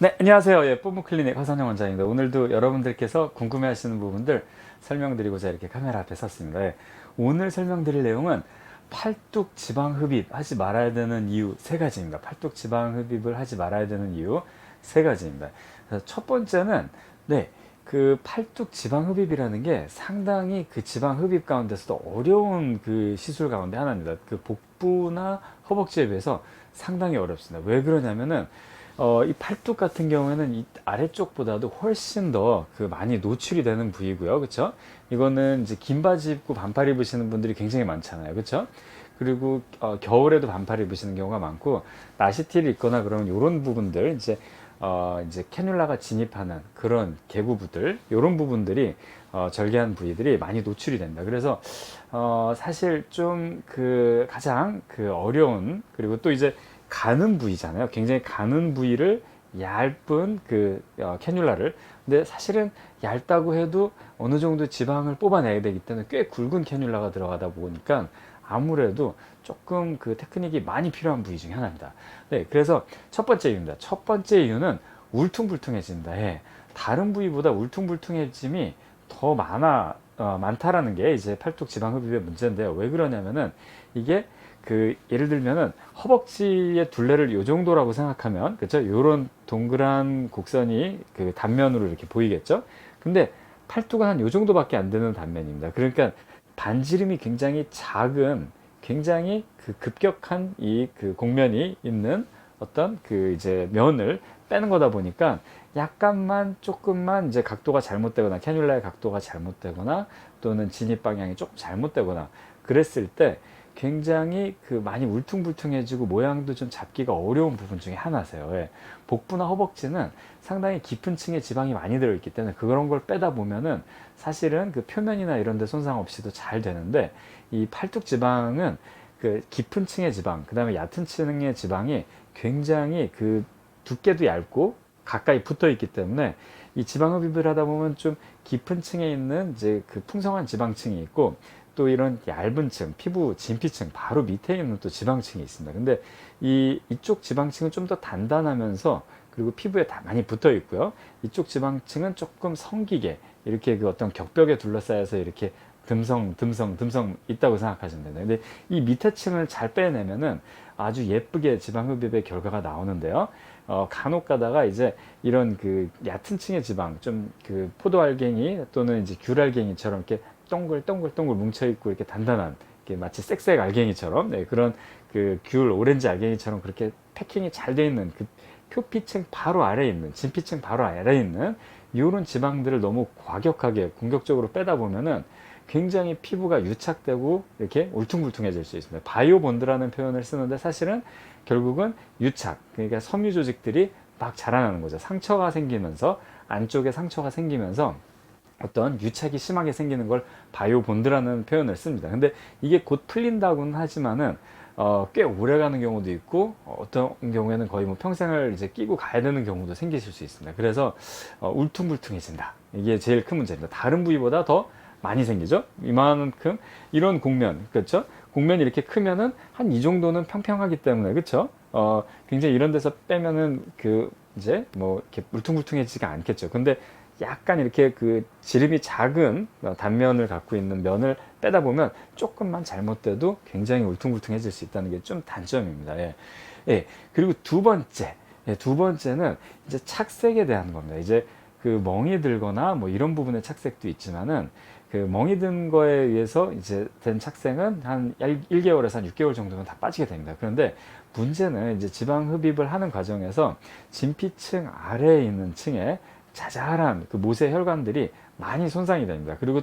네, 안녕하세요. 예, 뽀뽀 클리닉 허선영 원장입니다. 오늘도 여러분들께서 궁금해하시는 부분들 설명드리고자 이렇게 카메라 앞에 섰습니다. 예, 오늘 설명드릴 내용은 팔뚝 지방 흡입 하지 말아야 되는 이유 세 가지입니다. 팔뚝 지방 흡입을 하지 말아야 되는 이유 세 가지입니다. 첫 번째는 네, 그 팔뚝 지방 흡입이라는 게 상당히 그 지방 흡입 가운데서도 어려운 그 시술 가운데 하나입니다. 그 복부나 허벅지에 비해서 상당히 어렵습니다. 왜 그러냐면은 어, 이 팔뚝 같은 경우에는 이 아래쪽보다도 훨씬 더 그 많이 노출이 되는 부위고요. 그쵸? 이거는 이제 긴 바지 입고 반팔 입으시는 분들이 굉장히 많잖아요. 그쵸? 그리고 어, 겨울에도 반팔 입으시는 경우가 많고 나시티를 입거나 그러면 이런 부분들 이제 어, 이제 캐뉼라가 진입하는 그런 개구부들 이런 부분들이 어, 절개한 부위들이 많이 노출이 된다. 그래서 어, 사실 좀 그 가장 그 어려운 그리고 또 이제 가는 부위잖아요. 굉장히 가는 부위를 얇은 그 어, 캐뉼라를 근데 사실은 얇다고 해도 어느 정도 지방을 뽑아내야 되기 때문에 꽤 굵은 캐뉼라가 들어가다 보니까 아무래도 조금 그 테크닉이 많이 필요한 부위 중에 하나입니다. 네, 그래서 첫 번째 이유입니다. 첫 번째 이유는 울퉁불퉁해진다. 예. 다른 부위보다 울퉁불퉁해짐이 더 많아 어, 많다라는 게 이제 팔뚝 지방 흡입의 문제인데요. 왜 그러냐면은 이게 그 예를 들면은 허벅지의 둘레를 요 정도라고 생각하면 그렇죠? 요런 동그란 곡선이 그 단면으로 이렇게 보이겠죠? 근데 팔뚝은 한 요 정도밖에 안 되는 단면입니다. 그러니까 반지름이 굉장히 작은 굉장히 그 급격한 이 그 곡면이 있는 어떤 그 이제 면을 빼는 거다 보니까 약간만 조금만 이제 각도가 잘못되거나 캐뉼라의 각도가 잘못되거나 또는 진입 방향이 조금 잘못되거나 그랬을 때 굉장히 그 많이 울퉁불퉁해지고 모양도 좀 잡기가 어려운 부분 중에 하나세요. 예. 복부나 허벅지는 상당히 깊은 층에 지방이 많이 들어있기 때문에 그런 걸 빼다 보면은 사실은 그 표면이나 이런 데 손상 없이도 잘 되는데 이 팔뚝 지방은 그 깊은 층의 지방, 그 다음에 얕은 층의 지방이 굉장히 그 두께도 얇고 가까이 붙어 있기 때문에 이 지방 흡입을 하다 보면 좀 깊은 층에 있는 이제 그 풍성한 지방층이 있고 또 이런 얇은 층, 피부 진피층 바로 밑에 있는 또 지방층이 있습니다. 근데 이 이쪽 지방층은 좀 더 단단하면서 그리고 피부에 다 많이 붙어 있고요. 이쪽 지방층은 조금 성기게 이렇게 그 어떤 격벽에 둘러싸여서 이렇게 듬성, 듬성, 듬성 있다고 생각하시면 됩니다. 근데 이 밑에 층을 잘 빼내면은 아주 예쁘게 지방 흡입의 결과가 나오는데요. 어, 간혹 가다가 이제 이런 그 얕은 층의 지방, 좀 그 포도알갱이 또는 이제 귤알갱이처럼 이렇게 동글동글동글 뭉쳐있고 이렇게 단단한 이렇게 마치 쌕쌕 알갱이처럼 네, 그런 그 귤 오렌지 알갱이처럼 그렇게 패킹이 잘 돼 있는 그 표피층 바로 아래에 있는 진피층 바로 아래에 있는 이런 지방들을 너무 과격하게 공격적으로 빼다 보면은 굉장히 피부가 유착되고 이렇게 울퉁불퉁해질 수 있습니다. 바이오 본드라는 표현을 쓰는데 사실은 결국은 유착, 그러니까 섬유 조직들이 막 자라나는 거죠. 상처가 생기면서 안쪽에 상처가 생기면서 어떤 유착이 심하게 생기는 걸 바이오 본드라는 표현을 씁니다. 근데 이게 곧 풀린다고는 하지만은 어, 꽤 오래 가는 경우도 있고 어, 어떤 경우에는 거의 뭐 평생을 이제 끼고 가야 되는 경우도 생기실 수 있습니다. 그래서 어, 울퉁불퉁해진다. 이게 제일 큰 문제입니다. 다른 부위보다 더 많이 생기죠. 이만큼 이런 곡면 그렇죠. 곡면이 이렇게 크면은 한 이 정도는 평평하기 때문에 그렇죠. 어, 굉장히 이런 데서 빼면은 그 이제 뭐 이렇게 울퉁불퉁해지지가 않겠죠. 근데 약간 이렇게 그 지름이 작은 단면을 갖고 있는 면을 빼다 보면 조금만 잘못돼도 굉장히 울퉁불퉁해질 수 있다는 게 좀 단점입니다. 예. 예. 그리고 두 번째, 예, 두 번째는 이제 착색에 대한 겁니다. 이제 그 멍이 들거나 뭐 이런 부분의 착색도 있지만은 그 멍이 든 거에 의해서 이제 된 착색은 한 1개월에서 한 6개월 정도면 다 빠지게 됩니다. 그런데 문제는 이제 지방 흡입을 하는 과정에서 진피층 아래에 있는 층에 자잘한 그 모세 혈관들이 많이 손상이 됩니다. 그리고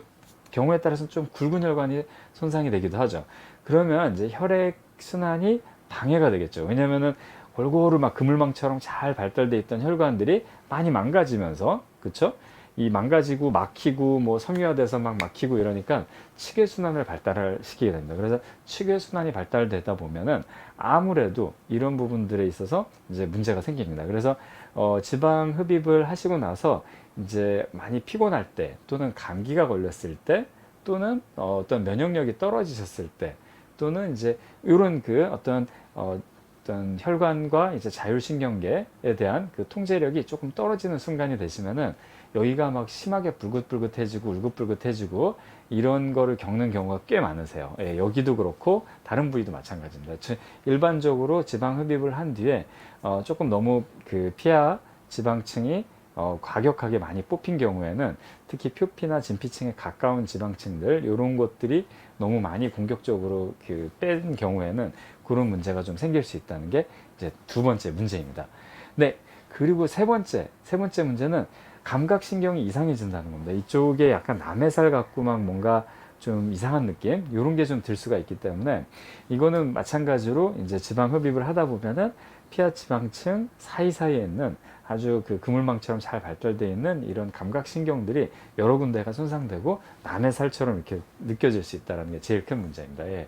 경우에 따라서는 좀 굵은 혈관이 손상이 되기도 하죠. 그러면 이제 혈액 순환이 방해가 되겠죠. 왜냐면은 골고루 막 그물망처럼 잘 발달돼 있던 혈관들이 많이 망가지면서 그쵸? 이 망가지고 막히고 뭐 섬유화돼서 막 막히고 이러니까 치계 순환을 발달을 시키게 됩니다. 그래서 치계 순환이 발달되다 보면은 아무래도 이런 부분들에 있어서 이제 문제가 생깁니다. 그래서 어, 지방 흡입을 하시고 나서 이제 많이 피곤할 때 또는 감기가 걸렸을 때 또는 어, 어떤 면역력이 떨어지셨을 때 또는 이제 이런 그 어떤 어, 어떤 혈관과 이제 자율신경계에 대한 그 통제력이 조금 떨어지는 순간이 되시면은 여기가 막 심하게 불긋불긋해지고 울긋불긋해지고 이런 거를 겪는 경우가 꽤 많으세요. 예, 여기도 그렇고 다른 부위도 마찬가지입니다. 즉, 일반적으로 지방 흡입을 한 뒤에 어, 조금 너무 그 피하 지방층이 어, 과격하게 많이 뽑힌 경우에는 특히 표피나 진피층에 가까운 지방층들 이런 것들이 너무 많이 공격적으로 그 뺀 경우에는 그런 문제가 좀 생길 수 있다는 게 이제 두 번째 문제입니다. 네, 그리고 세 번째 세 번째 문제는 감각신경이 이상해진다는 겁니다. 이쪽에 약간 남의 살 같고 막 뭔가 좀 이상한 느낌 이런 게 좀 들 수가 있기 때문에 이거는 마찬가지로 이제 지방 흡입을 하다 보면은 피하 지방층 사이사이에 있는 아주 그 그물망처럼 잘 발달되어 있는 이런 감각신경들이 여러 군데가 손상되고 남의 살처럼 이렇게 느껴질 수 있다는 게 제일 큰 문제입니다. 예.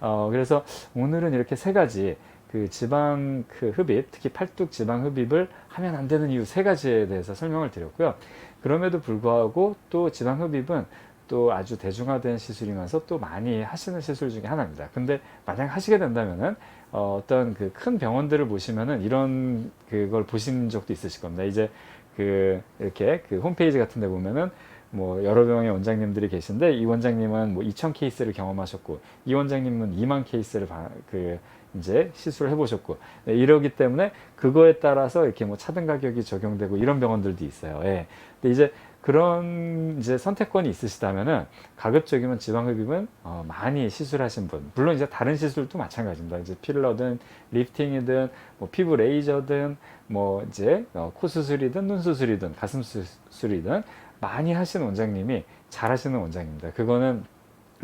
어, 그래서 오늘은 이렇게 세 가지 그 지방 그 흡입, 특히 팔뚝 지방 흡입을 하면 안 되는 이유 세 가지에 대해서 설명을 드렸고요. 그럼에도 불구하고 또 지방 흡입은 또 아주 대중화된 시술이면서 또 많이 하시는 시술 중에 하나입니다. 근데 만약 하시게 된다면은 어, 어떤 그 큰 병원들을 보시면은 이런 그걸 보신 적도 있으실 겁니다. 이제 그 이렇게 그 홈페이지 같은 데 보면은 뭐 여러 명의 원장님들이 계신데 이 원장님은 뭐 2천 케이스를 경험하셨고 이 원장님은 2만 케이스를 바, 그 이제 시술을 해보셨고 네, 이러기 때문에 그거에 따라서 이렇게 뭐 차등 가격이 적용되고 이런 병원들도 있어요. 예. 근데 이제 그런 이제 선택권이 있으시다면은 가급적이면 지방흡입은 어, 많이 시술하신 분 물론 이제 다른 시술도 마찬가지입니다. 이제 필러든 리프팅이든 뭐 피부 레이저든 뭐 이제 어, 코 수술이든 눈 수술이든 가슴 수술이든 많이 하시는 원장님이 잘 하시는 원장입니다. 그거는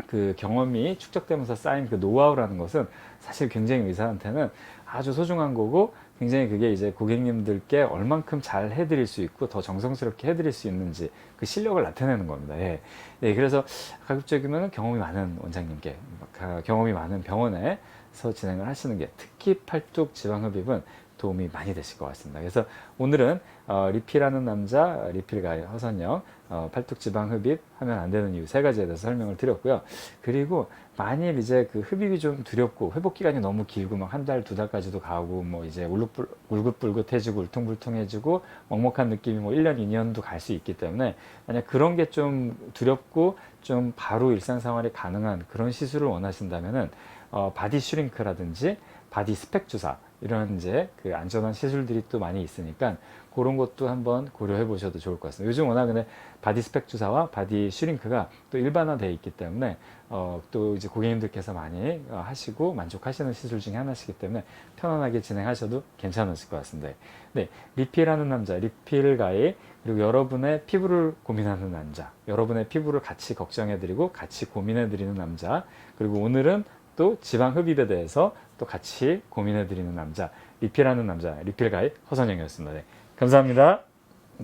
그 경험이 축적되면서 쌓인 그 노하우라는 것은 사실 굉장히 의사한테는 아주 소중한 거고 굉장히 그게 이제 고객님들께 얼만큼 잘 해드릴 수 있고 더 정성스럽게 해드릴 수 있는지 그 실력을 나타내는 겁니다. 예. 예, 그래서 가급적이면 경험이 많은 원장님께 가- 경험이 많은 병원에서 진행을 하시는 게 특히 팔뚝 지방흡입은 도움이 많이 되실 것 같습니다. 그래서 오늘은 어, 리필하는 남자, 리필가의 허선영, 어, 팔뚝 지방 흡입 하면 안 되는 이유 세 가지에 대해서 설명을 드렸고요. 그리고 만일 이제 그 흡입이 좀 두렵고 회복 기간이 너무 길고 막 한 달, 두 달까지도 가고 뭐 이제 울긋불, 울긋불긋해지고 울퉁불퉁해지고 먹먹한 느낌이 뭐 1년, 2년도 갈 수 있기 때문에 만약 그런 게 좀 두렵고 좀 바로 일상생활이 가능한 그런 시술을 원하신다면은 어, 바디 슈링크라든지 바디 스펙 주사 이런 이제 그 안전한 시술들이 또 많이 있으니까 그런 것도 한번 고려해 보셔도 좋을 것 같습니다. 요즘 워낙 근데 바디 스펙 주사와 바디 슈링크가 또 일반화되어 있기 때문에 어, 또 이제 고객님들께서 많이 어, 하시고 만족하시는 시술 중에 하나시기 때문에 편안하게 진행하셔도 괜찮으실 것 같습니다. 네, 리필하는 남자, 리필 가이 그리고 여러분의 피부를 고민하는 남자, 여러분의 피부를 같이 걱정해드리고 같이 고민해드리는 남자, 그리고 오늘은 또 지방 흡입에 대해서 또 같이 고민해드리는 남자, 리필하는 남자, 리필 가이 허선영이었습니다. 네, 감사합니다.